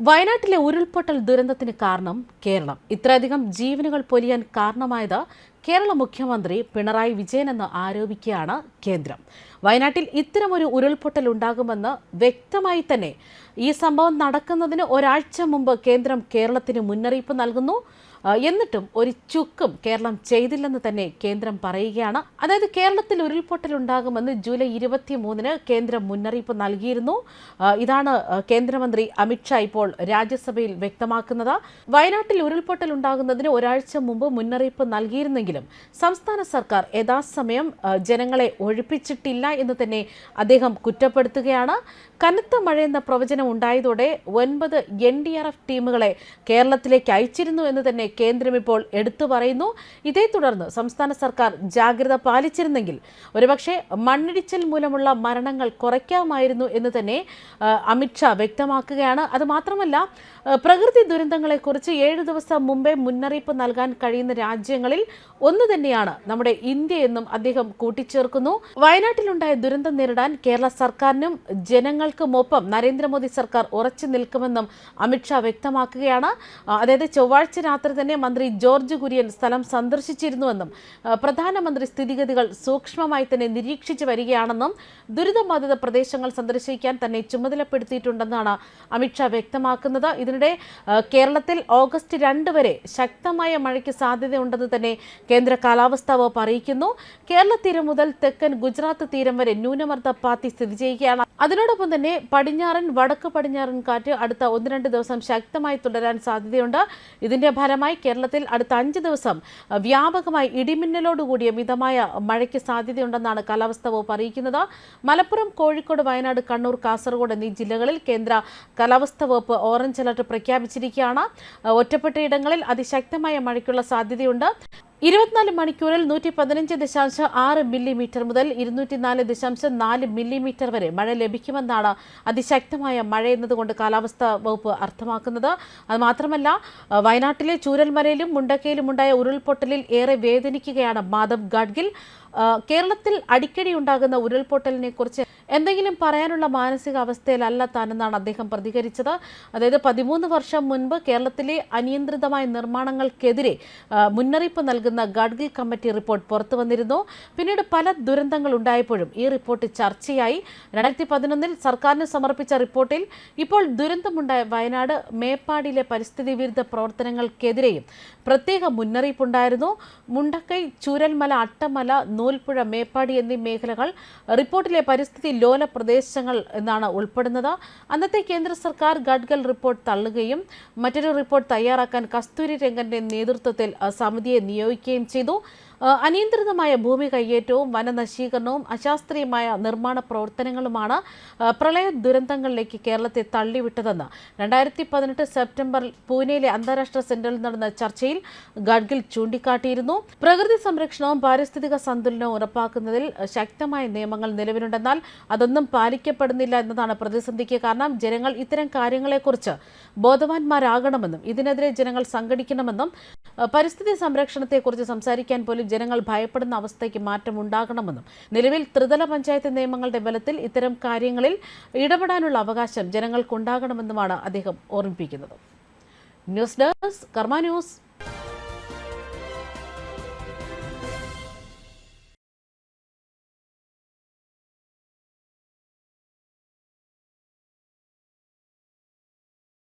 വയനാട്ടിലെ ഉരുൾപൊട്ടൽ ദുരന്തത്തിന് കാരണം കേരളം. ഇത്രയധികം ജീവനുകൾ പൊലിയാൻ കാരണമായത് കേരള മുഖ്യമന്ത്രി പിണറായി വിജയനെന്ന് ആരോപിക്കുകയാണ് കേന്ദ്രം. വയനാട്ടിൽ ഇത്തരമൊരു ഉരുൾപൊട്ടൽ ഉണ്ടാകുമെന്ന് വ്യക്തമായി തന്നെ ഈ സംഭവം നടക്കുന്നതിന് ഒരാഴ്ച മുമ്പ് കേന്ദ്രം കേരളത്തിന് മുന്നറിയിപ്പ് നൽകുന്നു. എന്നിട്ടും ഒരു ചുക്കും കേരളം ചെയ്തില്ലെന്ന് തന്നെ കേന്ദ്രം പറയുകയാണ്. അതായത് കേരളത്തിൽ ഉരുൾപൊട്ടൽ ഉണ്ടാകുമെന്ന് ജൂലൈ ഇരുപത്തി മൂന്നിന് കേന്ദ്രം മുന്നറിയിപ്പ് നൽകിയിരുന്നു. ഇതാണ് കേന്ദ്രമന്ത്രി അമിത്ഷാ ഇപ്പോൾ രാജ്യസഭയിൽ വ്യക്തമാക്കുന്നത്. വയനാട്ടിൽ ഉരുൾപൊട്ടൽ ഉണ്ടാകുന്നതിന് ഒരാഴ്ച മുമ്പ് മുന്നറിയിപ്പ് നൽകിയിരുന്നെങ്കിലും സംസ്ഥാന സർക്കാർ യഥാസമയം ജനങ്ങളെ ഒഴിപ്പിച്ചിട്ടില്ല എന്ന് തന്നെ അദ്ദേഹം കുറ്റപ്പെടുത്തുകയാണ്. കനത്ത മഴയെന്ന പ്രവചനം ഉണ്ടായതോടെ ഒൻപത് എൻ ഡി ആർ എഫ് ടീമുകളെ കേരളത്തിലേക്ക് അയച്ചിരുന്നു എന്ന് തന്നെ കേന്ദ്രം ഇപ്പോൾ എടുത്തു പറയുന്നു. ഇതേ തുടർന്ന് സംസ്ഥാന സർക്കാർ ജാഗ്രത പാലിച്ചിരുന്നെങ്കിൽ ഒരുപക്ഷെ മണ്ണിടിച്ചിൽ മൂലമുള്ള മരണങ്ങൾ കുറയ്ക്കാമായിരുന്നു എന്ന് തന്നെ അമിത്ഷാ വ്യക്തമാക്കുകയാണ്. അത് മാത്രമല്ല പ്രകൃതി ദുരന്തങ്ങളെക്കുറിച്ച് ഏഴ് ദിവസം മുമ്പേ മുന്നറിയിപ്പ് നൽകാൻ കഴിയുന്ന രാജ്യങ്ങളിൽ ഒന്ന് തന്നെയാണ് നമ്മുടെ ഇന്ത്യ എന്നും അദ്ദേഹം കൂട്ടിച്ചേർക്കുന്നു. വയനാട്ടിലുണ്ടായ ദുരന്തം നേരിടാൻ കേരള സർക്കാരിനും ജനങ്ങൾക്കുമൊപ്പം നരേന്ദ്രമോദി സർക്കാർ ഉറച്ചു നിൽക്കുമെന്നും അമിത്ഷാ വ്യക്തമാക്കുകയാണ്. അതായത് ചൊവ്വാഴ്ച രാത്രി തന്നെ മന്ത്രി ജോർജ് കുര്യൻ സ്ഥലം സന്ദർശിച്ചിരുന്നുവെന്നും പ്രധാനമന്ത്രി സ്ഥിതിഗതികൾ സൂക്ഷ്മമായി തന്നെ നിരീക്ഷിച്ചു വരികയാണെന്നും ദുരിതബാധിത പ്രദേശങ്ങൾ സന്ദർശിക്കാൻ തന്നെ ചുമതലപ്പെടുത്തിയിട്ടുണ്ടെന്നാണ് അമിത്ഷാ വ്യക്തമാക്കുന്നത്. ഇതിനിടെ കേരളത്തിൽ ഓഗസ്റ്റ് രണ്ട് വരെ ശക്തമായ മഴയ്ക്ക് സാധ്യതയുണ്ടെന്ന് തന്നെ കേന്ദ്ര കാലാവസ്ഥാ വകുപ്പ് അറിയിക്കുന്നു. കേരള തീരം മുതൽ തെക്കൻ ഗുജറാത്ത് തീരം വരെ ന്യൂനമർദ്ദ പാത്തി സ്ഥിതി ചെയ്യുകയാണ്. അതിനോടൊപ്പം തന്നെ പടിഞ്ഞാറൻ വടക്ക് പടിഞ്ഞാറൻ കാറ്റ് അടുത്ത ഒന്ന് രണ്ട് ദിവസം ശക്തമായി തുടരാൻ സാധ്യതയുണ്ട്. ഇതിന്റെ ഫലമായി കേരളത്തിൽ അടുത്ത അഞ്ച് ദിവസം വ്യാപകമായി ഇടിമിന്നലോടുകൂടിയ മിതമായ മഴയ്ക്ക് സാധ്യതയുണ്ടെന്നാണ് കാലാവസ്ഥാ വകുപ്പ് അറിയിക്കുന്നത്. മലപ്പുറം കോഴിക്കോട് വയനാട് കണ്ണൂർ കാസർഗോഡ് എന്നീ ജില്ലകളിൽ കേന്ദ്ര കാലാവസ്ഥാ വകുപ്പ് ഓറഞ്ച് അലർട്ട് പ്രഖ്യാപിച്ചിരിക്കുകയാണ്. ഒറ്റപ്പെട്ടയിടങ്ങളിൽ അതിശക്തമായ മഴയ്ക്കുള്ള സാധ്യതയുണ്ട്. ഇരുപത്തിനാല് മണിക്കൂറിൽ നൂറ്റി പതിനഞ്ച് ദശാംശം ആറ് മില്ലിമീറ്റർ മുതൽ ഇരുന്നൂറ്റി നാല് ദശാംശം നാല് മില്ലിമീറ്റർ വരെ മഴ ലഭിക്കുമെന്നാണ് അതിശക്തമായ മഴ എന്നതുകൊണ്ട് കാലാവസ്ഥാ വകുപ്പ് അർത്ഥമാക്കുന്നത്. അതുമാത്രമല്ല വയനാട്ടിലെ ചൂരൽമലയിലും മുണ്ടക്കയിലും ഉണ്ടായ ഉരുൾപൊട്ടലിൽ ഏറെ വേദനിക്കുകയാണ് മാധവ് ഗാഡ്ഗിൽ. കേരളത്തിൽ അടിക്കടി ഉണ്ടാകുന്ന ഉരുൾപൊട്ടലിനെ കുറിച്ച് എന്തെങ്കിലും പറയാനുള്ള മാനസികാവസ്ഥയിലല്ല താനെന്നാണ് അദ്ദേഹം പ്രതികരിച്ചത്. അതായത് പതിമൂന്ന് വർഷം മുൻപ് കേരളത്തിലെ അനിയന്ത്രിതമായ നിർമ്മാണങ്ങൾക്കെതിരെ മുന്നറിയിപ്പ് നൽകുന്ന ഗഡ്ഗിൽ കമ്മിറ്റി റിപ്പോർട്ട് പുറത്തു വന്നിരുന്നു. പിന്നീട് പല ദുരന്തങ്ങൾ ഉണ്ടായപ്പോഴും ഈ റിപ്പോർട്ട് ചർച്ചയായി. രണ്ടായിരത്തി പതിനൊന്നിൽ സർക്കാരിന് സമർപ്പിച്ച റിപ്പോർട്ടിൽ ഇപ്പോൾ ദുരന്തമുണ്ടായ വയനാട് മേപ്പാടിയിലെ പരിസ്ഥിതി വിരുദ്ധ പ്രവർത്തനങ്ങൾക്കെതിരെയും പ്രത്യേക മുന്നറിയിപ്പുണ്ടായിരുന്നു. മുണ്ടക്കൈ ചൂരൽമല അട്ടമല നൂൽപ്പുഴ മേപ്പാടി എന്നീ മേഖലകൾ റിപ്പോർട്ടിലെ പരിസ്ഥിതി ലോല പ്രദേശങ്ങൾ എന്നാണ് ഉൾപ്പെടുന്നത്. അന്നത്തെ കേന്ദ്ര സർക്കാർ ഗഡ്ഗൽ റിപ്പോർട്ട് തള്ളുകയും മറ്റൊരു റിപ്പോർട്ട് തയ്യാറാക്കാൻ കസ്തൂരി രംഗന്റെ നേതൃത്വത്തിൽ സമിതിയെ നിയോഗിക്കുകയും ചെയ്തു. അനിയന്ത്രിതമായ ഭൂമി കയ്യേറ്റവും വനനശീകരണവും അശാസ്ത്രീയമായ നിർമ്മാണ പ്രവർത്തനങ്ങളുമാണ് പ്രളയ ദുരന്തങ്ങളിലേക്ക് കേരളത്തെ തള്ളിവിട്ടതെന്ന്. രണ്ടായിരത്തി പതിനെട്ട് സെപ്റ്റംബറിൽ പൂനെയിലെ അന്താരാഷ്ട്ര സെന്ററിൽ നടന്ന ചർച്ചയിൽ ഗഡ്ഗിൽ ചൂണ്ടിക്കാട്ടിയിരുന്നു. പ്രകൃതി സംരക്ഷണവും പാരിസ്ഥിതിക സന്തുലനവും ഉറപ്പാക്കുന്നതിൽ ശക്തമായ നിയമങ്ങൾ നിലവിലുണ്ടെന്നാൽ അതൊന്നും പാലിക്കപ്പെടുന്നില്ല എന്നതാണ് പ്രതിസന്ധിക്ക് കാരണം. ജനങ്ങൾ ഇത്തരം കാര്യങ്ങളെക്കുറിച്ച് ബോധവാന്മാരാകണമെന്നും ഇതിനെതിരെ ജനങ്ങൾ സംഘടിക്കണമെന്നും പരിസ്ഥിതി സംരക്ഷണത്തെക്കുറിച്ച് സംസാരിക്കാൻ പോലും ജനങ്ങൾ ഭയപ്പെടുന്ന അവസ്ഥയ്ക്ക് മാറ്റമുണ്ടാകണമെന്നും നിലവിൽ ത്രിതല പഞ്ചായത്ത് നിയമങ്ങളുടെ ബലത്തിൽ ഇത്തരം കാര്യങ്ങളിൽ ഇടപെടാനുള്ള അവകാശം ജനങ്ങൾക്കുണ്ടാകണമെന്നുമാണ് അദ്ദേഹം ഓർമ്മിപ്പിക്കുന്നത്. News desk Karma news.